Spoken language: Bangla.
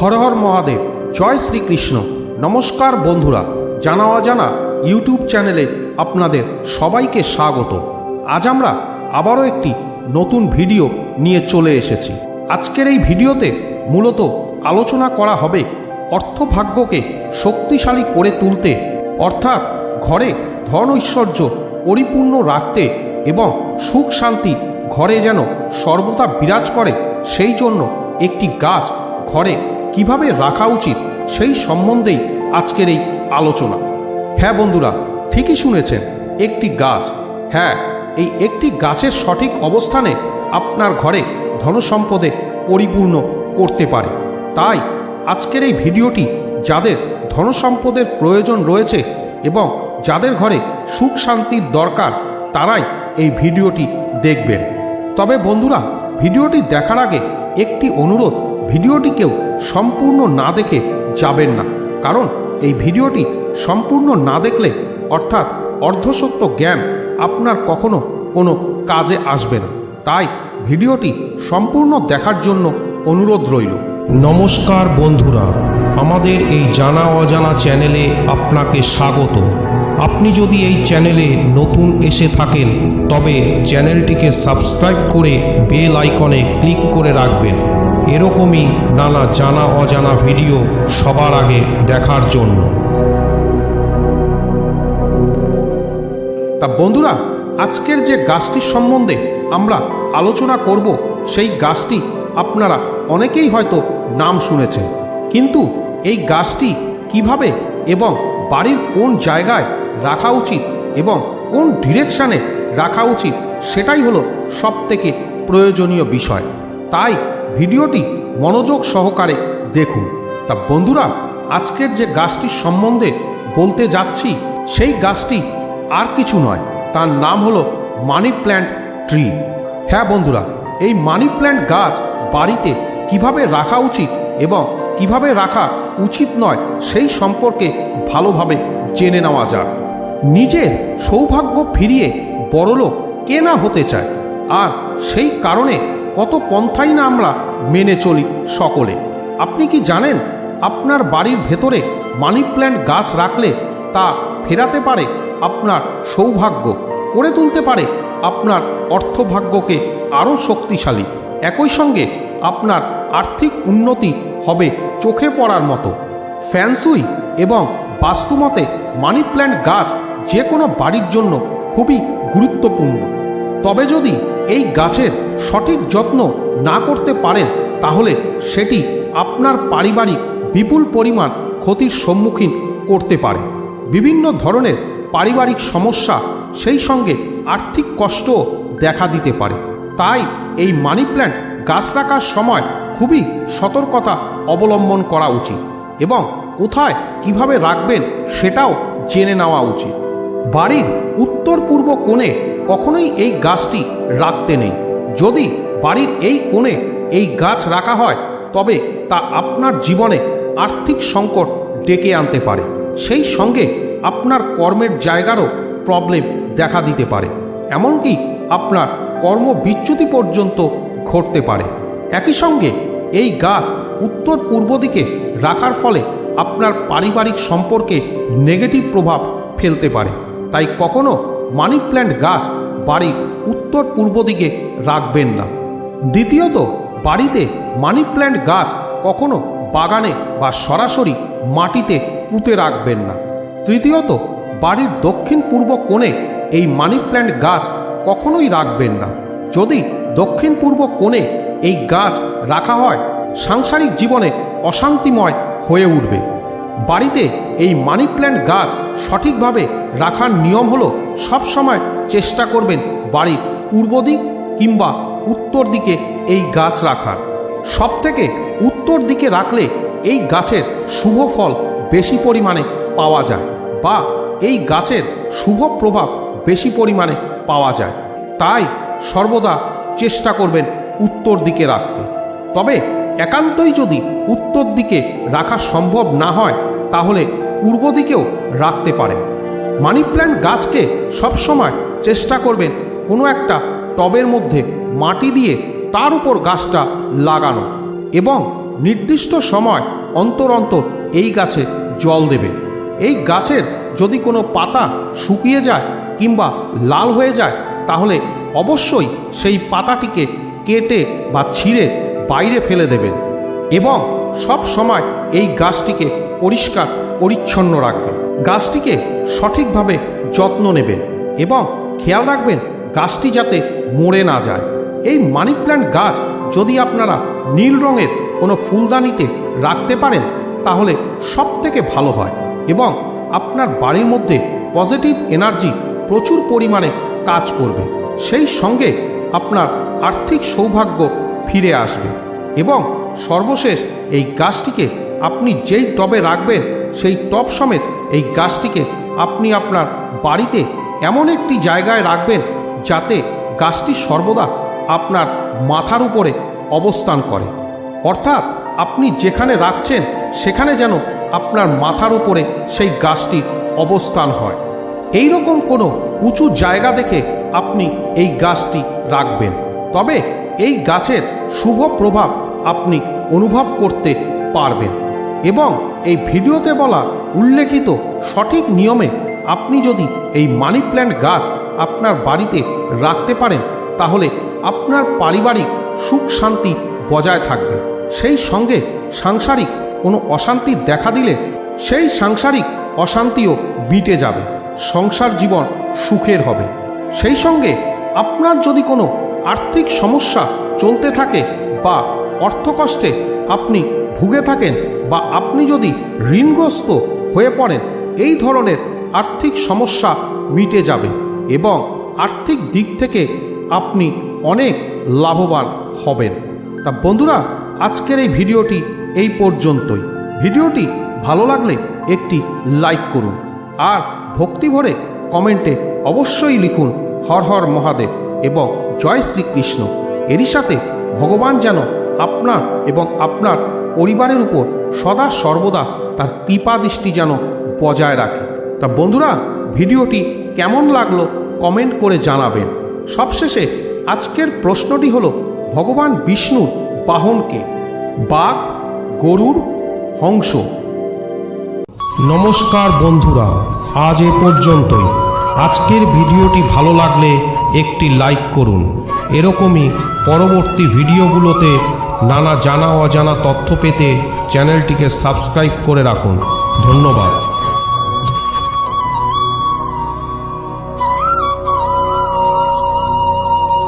হর হর মহাদেব, জয় শ্রীকৃষ্ণ। নমস্কার বন্ধুরা জানা অজানা ইউটিউব চ্যানেলে আপনাদের সবাইকে স্বাগত। আজ আমরা আবারও একটি নতুন ভিডিও নিয়ে চলে এসেছি। আজকের এই ভিডিওতে মূলত আলোচনা করা হবে অর্থভাগ্যকে শক্তিশালী করে তুলতে, অর্থাৎ ঘরে ধন ঐশ্বর্য পরিপূর্ণ রাখতে এবং সুখ শান্তি ঘরে যেন সর্বদা বিরাজ করে, সেই জন্য একটি গাছ ঘরে কীভাবে রাখা উচিত সেই সম্বন্ধেই আজকের এই আলোচনা। হ্যাঁ বন্ধুরা, ঠিকই শুনেছেন, একটি গাছ। হ্যাঁ এই একটি গাছের সঠিক অবস্থানে আপনার ঘরে ধনসম্পদে পরিপূর্ণ করতে পারে। তাই আজকের এই ভিডিওটি যাদের ধনসম্পদের প্রয়োজন রয়েছে এবং যাদের ঘরে সুখ শান্তির দরকার, তারাই এই ভিডিওটি দেখবেন। তবে বন্ধুরা, ভিডিওটি দেখার আগে একটি অনুরোধ ভিডিওটি কেউ সম্পূর্ণ না দেখে যাবেন না। কারণ এই ভিডিওটি সম্পূর্ণ না দেখলে, অর্থাৎ অর্ধসত্য জ্ঞান আপনার কখনো কোনো কাজে আসবে না। তাই ভিডিওটি সম্পূর্ণ দেখার জন্য অনুরোধ রইল। নমস্কার বন্ধুরা, আমাদের এই জানা অজানা চ্যানেলে আপনাকে স্বাগত। আপনি যদি এই চ্যানেলে নতুন এসে থাকেন, তবে চ্যানেলটিকে সাবস্ক্রাইব করে বেল আইকনে ক্লিক করে রাখবেন। এরকমই নানা জানা অজানা ভিডিও সবার আগে দেখার জন্য। তা বন্ধুরা, আজকের যে গাছটির সম্বন্ধে আমরা আলোচনা করব, সেই গাছটি আপনারা অনেকেই হয়তো নাম শুনেছেন। কিন্তু এই গাছটি কীভাবে এবং বাড়ির কোন জায়গায় রাখা উচিত এবং কোন ডিরেকশানে রাখা উচিত, সেটাই হলো সবথেকে প্রয়োজনীয় বিষয়। তাই ভিডিওটি মনোযোগ সহকারে দেখুন। তা বন্ধুরা, আজকের যে গাছটির সম্বন্ধে বলতে যাচ্ছি, সেই গাছটি আর কিছু নয়। তার নাম হলো মানি প্ল্যান্ট ট্রি। হ্যাঁ বন্ধুরা, এই মানি প্ল্যান্ট গাছ বাড়িতে কীভাবে রাখা উচিত এবং কীভাবে রাখা উচিত নয়, সেই সম্পর্কে ভালোভাবে জেনে নেওয়া যাক। নিজের সৌভাগ্য ফিরিয়ে বড়লোক কে না হতে চায়? আর সেই কারণে কত পন্থাই না আমরা মেনে চলি সকলে। আপনি কি জানেন আপনার বাড়ির ভেতরে মানি প্ল্যান্ট গাছ রাখলে তা ফেরাতে পারে আপনার সৌভাগ্য, করে তুলতে পারে আপনার অর্থভাগ্যকে আরও শক্তিশালী। একই সঙ্গে আপনার আর্থিক উন্নতি হবে চোখে পড়ার মতো। ফ্যান্সুই এবং বাস্তুমতে মানি প্ল্যান্ট গাছ যে কোনো বাড়ির জন্য খুবই গুরুত্বপূর্ণ। তবে যদি এই গাছের সঠিক যত্ন না করতে পারেন, তাহলে সেটি আপনার পারিবারিক বিপুল পরিমাণ ক্ষতির সম্মুখীন করতে পারে। বিভিন্ন ধরনের পারিবারিক সমস্যা সেই সঙ্গে আর্থিক কষ্টও দেখা দিতে পারে। তাই এই মানি প্ল্যান্ট গাছ রাখার সময় খুবই সতর্কতা অবলম্বন করা উচিত এবং কোথায় কীভাবে রাখবেন সেটাও জেনে নেওয়া উচিত। বাড়ির উত্তর পূর্ব কোণে কখনোই এই গাছটি রাখতে নেই। যদি বাড়ির এই কোণে এই গাছ রাখা হয়, তবে তা আপনার জীবনে আর্থিক সংকট ডেকে আনতে পারে। সেই সঙ্গে আপনার কর্মের জায়গারও প্রবলেম দেখা দিতে পারে। এমনকি আপনার কর্ম বিচ্যুতি পর্যন্ত ঘটতে পারে। একই সঙ্গে এই গাছ উত্তর পূর্ব দিকে রাখার ফলে আপনার পারিবারিক সম্পর্কে নেগেটিভ প্রভাব ফেলতে পারে। তাই কখনো মানি প্ল্যান্ট গাছ বাড়ির উত্তর পূর্ব দিকে রাখবেন না। দ্বিতীয়ত, বাড়িতে মানি প্ল্যান্ট গাছ কখনো বাগানে বা সরাসরি মাটিতে পুঁতে রাখবেন না। তৃতীয়ত, বাড়ির দক্ষিণ পূর্ব কোণে এই মানি প্ল্যান্ট গাছ কখনোই রাখবেন না। যদি দক্ষিণ পূর্ব কোণে এই গাছ রাখা হয়, সাংসারিক জীবনে অশান্তিময় হয়ে উঠবে। বাড়িতে এই মানি প্ল্যান্ট গাছ সঠিকভাবে রাখার নিয়ম হলো সবসময় চেষ্টা করবেন বাড়ির পূর্ব দিক কিংবা উত্তর দিকে এই গাছ রাখার। সব থেকে উত্তর দিকে রাখলে এই গাছের শুভ ফল বেশি পরিমাণে পাওয়া যায় বা এই গাছের শুভ প্রভাব বেশি পরিমাণে পাওয়া যায়। তাই সর্বদা চেষ্টা করবেন উত্তর দিকে রাখতে। তবে একান্তই যদি উত্তর দিকে রাখা সম্ভব না হয়, তাহলে পূর্ব দিকেও রাখতে পারেন। মানি প্ল্যান্ট গাছকে সবসময় চেষ্টা করবেন কোনো একটা টবের মধ্যে মাটি দিয়ে তার উপর গাছটা লাগানো এবং নির্দিষ্ট সময় অন্তর অন্তর এই গাছে জল দেবে। এই গাছের যদি কোনো পাতা শুকিয়ে যায় কিংবা লাল হয়ে যায়, তাহলে অবশ্যই সেই পাতাটিকে কেটে বা ছিঁড়ে বাইরে ফেলে দেবেন এবং সব সময় এই গাছটিকে পরিষ্কার, পরিচ্ছন্ন রাখবেন। গাছটিকে সঠিকভাবে যত্ন নেবেন এবং খেয়াল রাখবেন গাছটি যাতে মরে না যায়। এই মানি প্ল্যান্ট গাছ যদি আপনারা নীল রঙের কোনো ফুলদানিতে রাখতে পারেন, তাহলে সব থেকে ভালো হয় এবং আপনার বাড়ির মধ্যে পজিটিভ এনার্জি প্রচুর পরিমাণে কাজ করবে। সেই সঙ্গে আপনার আর্থিক সৌভাগ্য ফিরে আসবে এবং সর্বশেষ এই গাছটিকে আপনি যেই টবে রাখবেন, সেই টব সমেত এই গাছটিকে আপনি আপনার বাড়িতে এমন একটি জায়গায় রাখবেন যাতে গাছটি সর্বদা আপনার মাথার উপরে অবস্থান করে। অর্থাৎ আপনি যেখানে রাখছেন, সেখানে যেন আপনার মাথার উপরে সেই গাছটির অবস্থান হয়। এই রকম কোনো উঁচু জায়গা দেখে আপনি এই গাছটি রাখবেন। তবে এই গাছের শুভ প্রভাব আপনি অনুভব করতে পারবেন এবং এই ভিডিওতে বলা উল্লেখিত সঠিক নিয়মে আপনি যদি এই মানি প্ল্যান্ট গাছ আপনার বাড়িতে রাখতে পারেন, তাহলে আপনার পারিবারিক সুখ শান্তি বজায় থাকবে। সেই সঙ্গে সাংসারিক কোনো অশান্তি দেখা দিলে সেই সাংসারিক অশান্তিও মিটে যাবে, সংসার জীবন সুখের হবে। সেই সঙ্গে আপনার যদি কোনো আর্থিক সমস্যা চলতে থাকে বা অর্থকষ্টে আপনি ভুগে থাকেন বা আপনি যদি ঋণগ্রস্ত হয়ে পড়েন, এই ধরনের আর্থিক সমস্যা মিটে যাবে এবং আর্থিক দিক থেকে আপনি অনেক লাভবান হবেন। তা বন্ধুরা, আজকের এই ভিডিওটি এই পর্যন্তই। ভিডিওটি ভালো লাগলে একটি লাইক করুন আর ভক্তি ভরে কমেন্টে অবশ্যই লিখুন, হর হর মহাদেব এবং জয় শ্রীকৃষ্ণ। এরই সাথে ভগবান যেন আপনার এবং আপনার পরিবারের উপর সদা সর্বদা তার কৃপা দৃষ্টি যেন বজায় রাখে। তা বন্ধুরা, ভিডিওটি কেমন লাগল কমেন্ট করে জানাবেন। সবশেষে আজকের প্রশ্নটি হলো, ভগবান বিষ্ণুর বাহনকে বাঘ, গরুর হংস। নমস্কার বন্ধুরা, আজ এ পর্যন্তই। আজকের ভিডিওটি ভালো লাগলে একটি লাইক করুন। এরকমই পরবর্তী ভিডিওগুলোতে নানা জানা অজানা তথ্য পেতে চ্যানেলটিকে সাবস্ক্রাইব করে রাখুন। ধন্যবাদ।